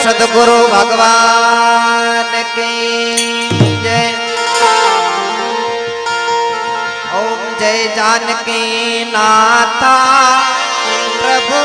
સદગુરુ ભગવાન કી જય ઓમ જય જાનકી નાથા પ્રભુ